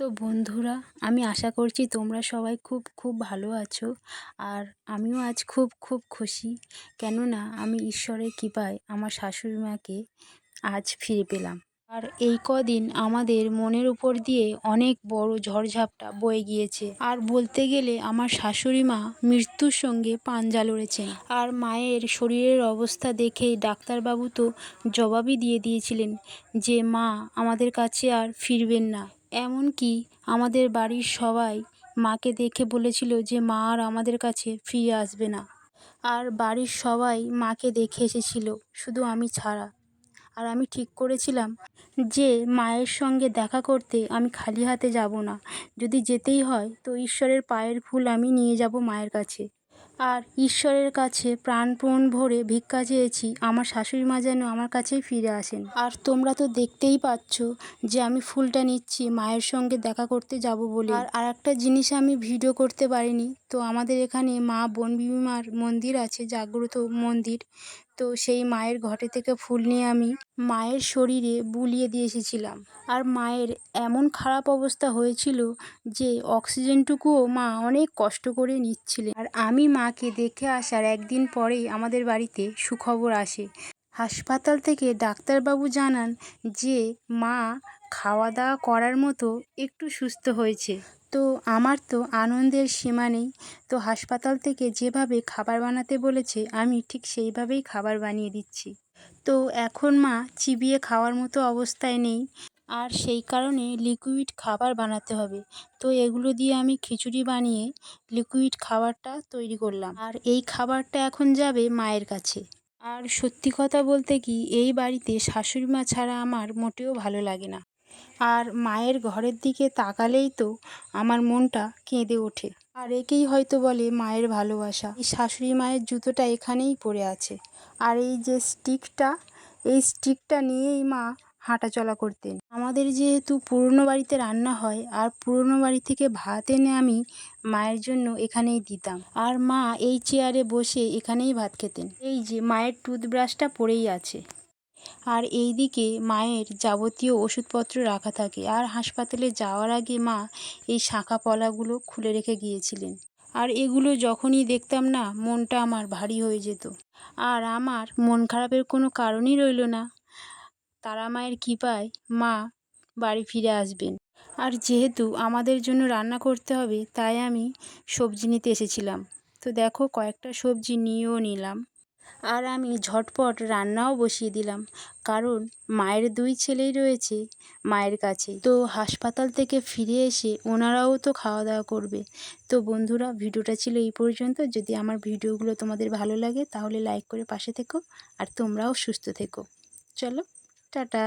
তো বন্ধুরা, আমি আশা করছি তোমরা সবাই খুব খুব ভালো আছো আর আমিও আজ খুব খুব খুশি। কেননা আমি ঈশ্বরের কৃপায় আমার শাশুড়ি মাকে আজ ফিরে পেলাম। আর এই কদিন আমাদের মনের উপর দিয়ে অনেক বড় ঝড়ঝাপটা বয়ে গিয়েছে। আর বলতে গেলে আমার শাশুড়ি মা মৃত্যুর সঙ্গে পাঞ্জা লড়েছেন। আর মায়ের শরীরের অবস্থা দেখেই ডাক্তারবাবু তো জবাবই দিয়ে দিয়েছিলেন যে, মা, আমাদের কাছে আর ফিরবেন না। এমনকি আমাদের বাড়ির সবাই মাকে দেখে বলেছিল যে মা আর আমাদের কাছে ফিরে আসবে না। আর বাড়ির সবাই মাকে দেখে এসেছিল, শুধু আমি ছাড়া। আর আমি ঠিক করেছিলাম যে মায়ের সঙ্গে দেখা করতে আমি খালি হাতে যাব না। যদি যেতেই হয় তো ঈশ্বরের পায়ের ফুল আমি নিয়ে যাব মায়ের কাছে। আর ঈশ্বরের কাছে প্রাণপণ ভরে ভিক্ষা চেয়েছি, আমার শাশুড়ি মা যেন আমার কাছেই ফিরে আসেন। আর তোমরা তো দেখতেই পাচ্ছ যে আমি ফুলটা নিচ্ছি, মায়ের সঙ্গে দেখা করতে যাব বলে। আর আরেকটা জিনিস আমি ভিডিও করতে পারিনি, তো আমাদের এখানে মা বনবিমার মন্দির আছে, জাগ্রত মন্দির। তো সেই মায়ের ঘটে থেকে ফুল নিয়ে আমি মায়ের শরীরে বুলিয়ে দিয়ে এসেছিলাম। আর মায়ের এমন খারাপ অবস্থা হয়েছিল যে অক্সিজেনটুকুও মা অনেক কষ্ট করে নিচ্ছিলেন। আর আমি মাকে দেখে আসার একদিন পরেই আমাদের বাড়িতে সুখবর আসে। হাসপাতাল থেকে ডাক্তারবাবু জানান যে মা খাওয়া দাওয়া করার মতো একটু সুস্থ হয়েছে। তো আমার তো আনন্দের সীমা নেই। তো হাসপাতাল থেকে যেভাবে খাবার বানাতে বলেছে, আমি ঠিক সেইভাবেই খাবার বানিয়ে দিচ্ছি। তো এখন মা চিবিয়ে খাওয়ার মতো অবস্থায় নেই। আর সেই কারণে লিকুইড খাবার বানাতে হবে। তো এগুলো দিয়ে আমি খিচুড়ি বানিয়ে লিকুইড খাবারটা তৈরি করলাম। আর এই খাবারটা এখন যাবে মায়ের কাছে। আর সত্যি কথা বলতে কি, এই বাড়িতে শাশুড়ি মা ছাড়া আমার মোটেও ভালো লাগে না। আর মায়ের ঘরের দিকে তাকালেই তো আমার মনটা কেঁদে ওঠে। আর একেই হয়তো বলে মায়ের ভালোবাসা। এই শাশুড়ি মায়ের জুতোটা এখানেই পড়ে আছে। আর এই যে স্টিকটা এই স্টিকটা নিয়েই মা হাঁটাচলা করতেন। আমাদের যেহেতু পুরনো বাড়িতে রান্না হয়, আর পুরনো বাড়ি থেকে ভাত এনে আমি মায়ের জন্য এখানেই দিতাম। আর মা এই চেয়ারে বসে এখানেই ভাত খেতেন। এই যে, মায়ের টুথব্রাশটা পড়েই আছে। আর এই দিকে মায়ের যাবতীয় ওষুধপত্র রাখা থাকে। আর হাসপাতালে যাওয়ার আগে মা এই শাঁখা পলাগুলো খুলে রেখে গিয়েছিলেন। আর এগুলো যখনই দেখতাম না, মনটা আমার ভারী হয়ে যেত। আর আমার মন খারাপের কোনো কারণই রইল না। তারা মায়ের কৃপায় মা বাড়ি ফিরে আসবেন। আর যেহেতু আমাদের জন্য রান্না করতে হবে, তাই আমি সবজি নিতে এসেছিলাম। তো দেখো, কয়েকটা সবজি নিয়েও নিলাম। আর আমি ঝটপট রান্নাও বসিয়ে দিলাম, কারণ মায়ের দুই ছেলেই রয়েছে মায়ের কাছে। তো হাসপাতাল থেকে ফিরে এসে ওনারাও তো খাওয়া দাওয়া করবে। তো বন্ধুরা, ভিডিওটা ছিল এই পর্যন্ত। যদি আমার ভিডিওগুলো তোমাদের ভালো লাগে, তাহলে লাইক করে পাশে থেকো, আর তোমরাও সুস্থ থেকো। চলো। টাটা।